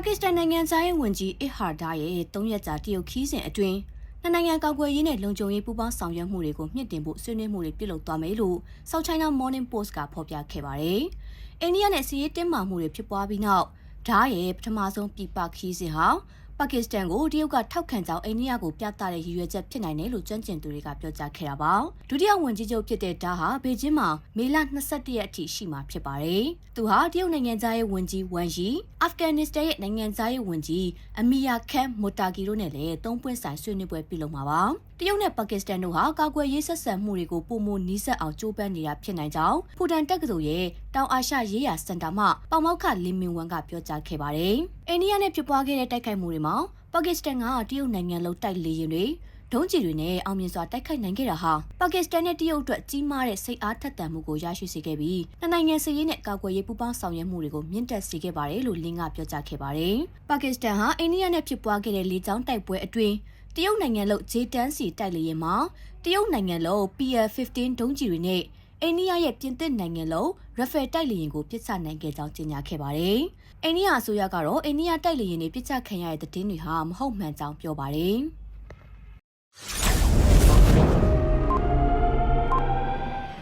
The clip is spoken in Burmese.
ပါကစ္စတန်နိုင်ငံသားရေးဝန်ကြီးအစ်ဟာဒါရဲ့၃ရက်ကြာတရုတ်ခီးစဉ်အတွင်းနှစ်နိုင်ငံကောက်ွယ်ရေးနဲ့လုံခြုံရေးပူးပေါင်းဆောင်ရွက်မှုတွေကိုမြင့်တင်ဖို့ဆွေးနွေးမှုတွေပြုလုပ်သွားမယ်လို့ South China Morning Post ကဖော်ပြခဲ့ပါတယ်။အိန္ဒိယနဲ့စီးရေးတင်းမာမှုတွေဖြစ်ပွားပြီးနောက်ဒါရဲ့ပထမဆုံးပြည်ပခီးစဉ်ဟာ ပါကစ္စတန်ကိုတရုတ်ကထောက်ခံကြောင်းအိန္ဒိယကိုပြသတဲ့ရည်ရွယ်ချက်ဖြစ်နိုင်တယ်လို့ကျွမ်းကျင်သူတွေကပြောကြားခဲ့တာပါဒုတိယဝန်ကြီးချုပ်ဖြစ်တဲ့ဒါဟာဘေကျင်းမှာမေလ22ရက်အထိရှိမှာဖြစ်ပါတယ်သူဟာတရုတ်နိုင်ငံသားရဲ့ဝန်ကြီးဝမ်ယီအာဖဂန်နစ္စတန်ရဲ့နိုင်ငံသားရဲ့ဝန်ကြီးအမီယာခန်မိုတာကီတို့နဲ့လည်းသုံးပွင့်ဆိုင်ဆွေးနွေးပွဲပြုလုပ်မှာပါတရုတ်နဲ့ပါကစ္စတန်တို့ဟာကာကွယ်ရေးဆက်ဆံမှုတွေကိုပုံမနီးစပ်အောင်ကြိုးပမ်းနေတာဖြစ်နိုင်ကြောင်းဖူတန်တက္ကသိုလ်ရဲ့တောင်အာရှရေးရာစင်တာမှပေါမောက်ခလင်းမင်ဝမ်ကပြောကြားခဲ့ပါတယ် အိန္ဒိယနဲ့ဖြစ်ပွားခဲ့တဲ့တိုက်ခိုက်မှုတွေမှာပါကစ္စတန်ကတရုတ်နိုင်ငံလုံးတိုက်လေရင်တွေဒုံးကျည်တွေနဲ့အောင်မြင်စွာတိုက်ခိုက်နိုင်ခဲ့တာဟာပါကစ္စတန်နဲ့တရုတ်အတွက်ကြီးမားတဲ့စိတ်အားထက်သန်မှုကိုရရှိစေခဲ့ပြီးနှစ်နိုင်ငံစည်ရေးနဲ့ကာကွယ်ရေးပူးပေါင်းဆောင်ရွက်မှုတွေကိုမြင့်တက်စေခဲ့ပါတယ်လို့လင်းကပြောကြားခဲ့ပါတယ်။ပါကစ္စတန်ဟာအိန္ဒိယနဲ့ဖြစ်ပွားခဲ့တဲ့လေကြောင်းတိုက်ပွဲအတွင်းတရုတ်နိုင်ငံလုံး J10 စီတိုက်လေရင်မှာတရုတ်နိုင်ငံလုံး PL-15 ဒုံးကျည်တွေနဲ့ အိန္ဒိယရဲ့ပြင်သစ်နိုင်ငံလုံး Rafale တိုက်လေယာဉ်ကိုပစ်ချနိုင်ခဲ့ကြောင်းကြေညာခဲ့ပါတယ်။အိန္ဒိယအစိုးရကတော့အိန္ဒိယတိုက်လေယာဉ်တွေပစ်ချခံရတဲ့သတင်းတွေဟာမဟုတ်မှန်ကြောင်းပြောပါတယ်။